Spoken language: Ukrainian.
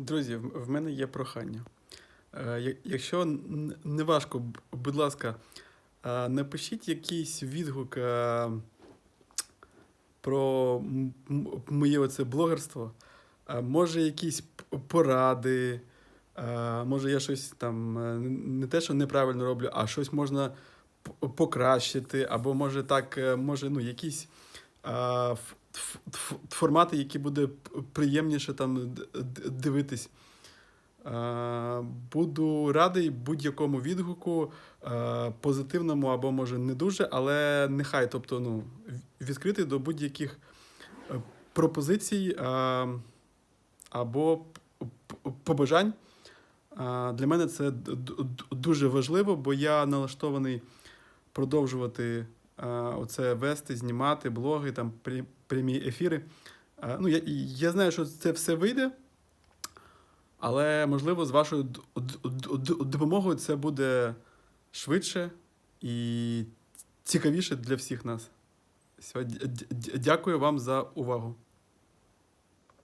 Друзі, в мене є прохання. Е, Якщо не важко, будь ласка, е, напишіть якийсь відгук е, про моє оце блогерство. Може, якісь поради, може, я щось там не те, що неправильно роблю, а щось можна покращити, або може так, може, ну, якісь формати, які буде приємніше там дивитись. Е, Буду радий будь-якому відгуку, е, позитивному або може не дуже, але нехай, тобто, ну, відкритий до будь-яких е, пропозицій або побажань. Для мене це дуже важливо, бо я налаштований продовжувати оце вести, знімати блоги, там прямі ефіри. Ну, я, я знаю, що це все вийде. Але можливо, з вашою допомогою це буде швидше і цікавіше для всіх нас. Дякую вам за увагу.